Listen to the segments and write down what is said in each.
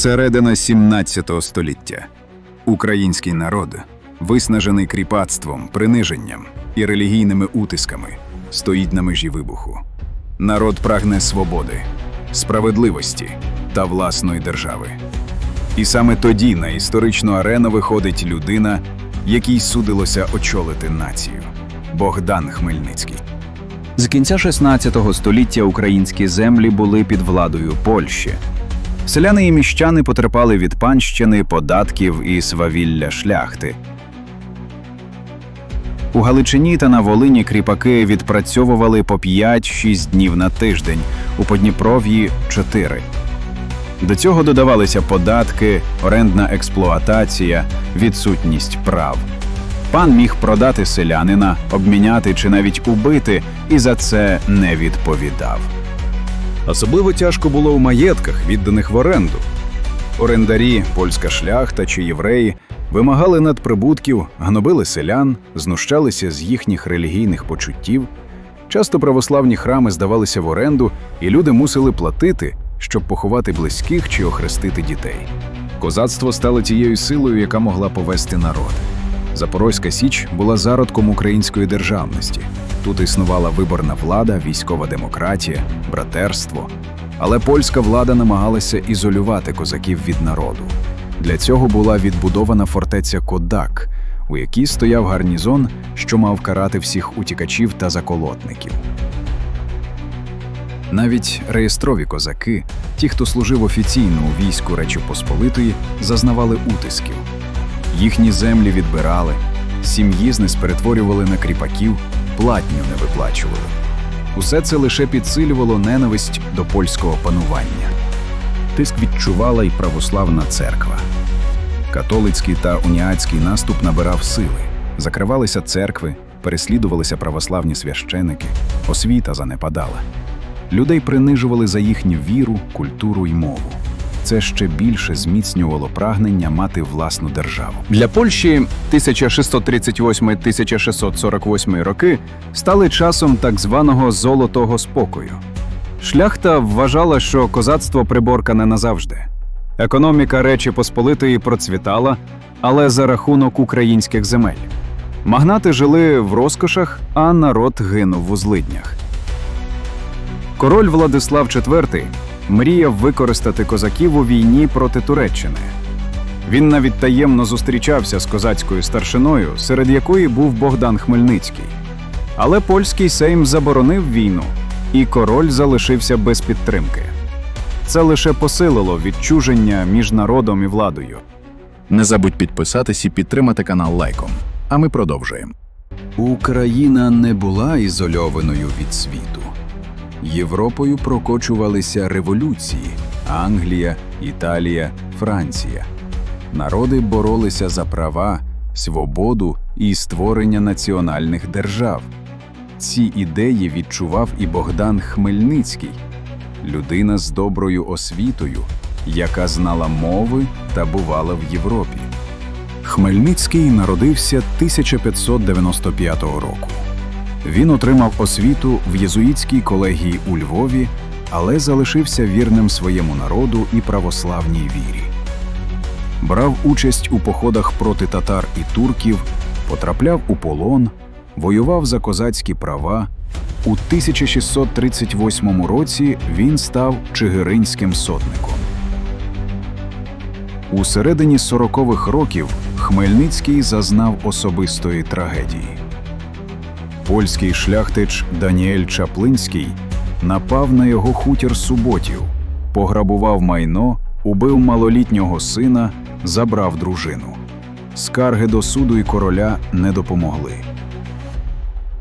Середина 17 століття. Український народ, виснажений кріпацтвом, приниженням і релігійними утисками, стоїть на межі вибуху. Народ прагне свободи, справедливості та власної держави. І саме тоді на історичну арену виходить людина, якій судилося очолити націю Богдан Хмельницький. З кінця 16 століття українські землі були під владою Польщі. Селяни і міщани потерпали від панщини, податків і свавілля шляхти. У Галичині та на Волині кріпаки відпрацьовували по 5-6 днів на тиждень, у Подніпров'ї 4. До цього додавалися податки, орендна експлуатація, відсутність прав. Пан міг продати селянина, обміняти чи навіть убити, і за це не відповідав. Особливо тяжко було у маєтках, відданих в оренду. Орендарі, польська шляхта чи євреї вимагали надприбутків, гнобили селян, знущалися з їхніх релігійних почуттів. Часто православні храми здавалися в оренду, і люди мусили платити, щоб поховати близьких чи охрестити дітей. Козацтво стало тією силою, яка могла повести народ. Запорозька Січ була зародком української державності. Тут існувала виборна влада, військова демократія, братерство. Але польська влада намагалася ізолювати козаків від народу. Для цього була відбудована фортеця Кодак, у якій стояв гарнізон, що мав карати всіх утікачів та заколотників. Навіть реєстрові козаки, ті, хто служив офіційно у війську Речі Посполитої, зазнавали утисків. Їхні землі відбирали, сім'ї з перетворювали на кріпаків, платню не виплачували. Усе це лише підсилювало ненависть до польського панування. Тиск відчувала й православна церква. Католицький та уніатський наступ набирав сили, закривалися церкви, переслідувалися православні священики, освіта занепадала. Людей принижували за їхню віру, культуру й мову. Це ще більше зміцнювало прагнення мати власну державу. Для Польщі 1638-1648 роки стали часом так званого золотого спокою. Шляхта вважала, що козацтво приборкане назавжди. Економіка Речі Посполитої процвітала, але за рахунок українських земель. Магнати жили в розкошах, а народ гинув в узлиднях. Король Владислав IV мріяв використати козаків у війні проти Туреччини. Він навіть таємно зустрічався з козацькою старшиною, серед якої був Богдан Хмельницький. Але польський сейм заборонив війну, і король залишився без підтримки. Це лише посилило відчуження між народом і владою. Не забудь підписатись і підтримати канал лайком. А ми продовжуємо. Україна не була ізольованою від світу. Європою прокочувалися революції Англія, Італія, Франція. Народи боролися за права, свободу і створення національних держав. Ці ідеї відчував і Богдан Хмельницький, людина з доброю освітою, яка знала мови та бувала в Європі. Хмельницький народився 1595 року. Він отримав освіту в єзуїтській колегії у Львові, але залишився вірним своєму народу і православній вірі. Брав участь у походах проти татар і турків, потрапляв у полон, воював за козацькі права. У 1638 році він став чигиринським сотником. У середині 40-х років Хмельницький зазнав особистої трагедії. Польський шляхтич Даніель Чаплинський напав на його хутір суботів, пограбував майно, убив малолітнього сина, забрав дружину. Скарги до суду і короля не допомогли.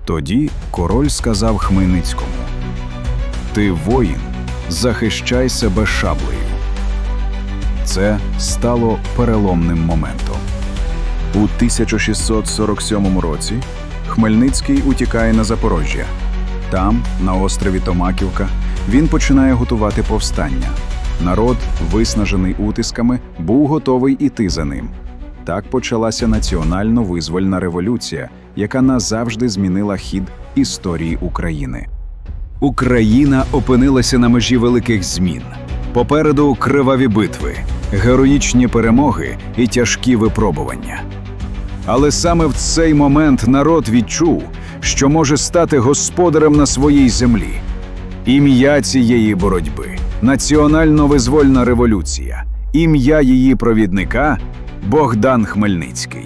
Тоді король сказав Хмельницькому: Ти воїн, захищай себе шаблею. Це стало переломним моментом. У 1647 році Хмельницький утікає на Запорожжя. Там, на острові Томаківка, він починає готувати повстання. Народ, виснажений утисками, був готовий іти за ним. Так почалася національно-визвольна революція, яка назавжди змінила хід історії України. Україна опинилася на межі великих змін. Попереду криваві битви, героїчні перемоги і тяжкі випробування. Але саме в цей момент народ відчув, що може стати господарем на своїй землі. Ім'я цієї боротьби національно-визвольна революція, ім'я її провідника Богдан Хмельницький.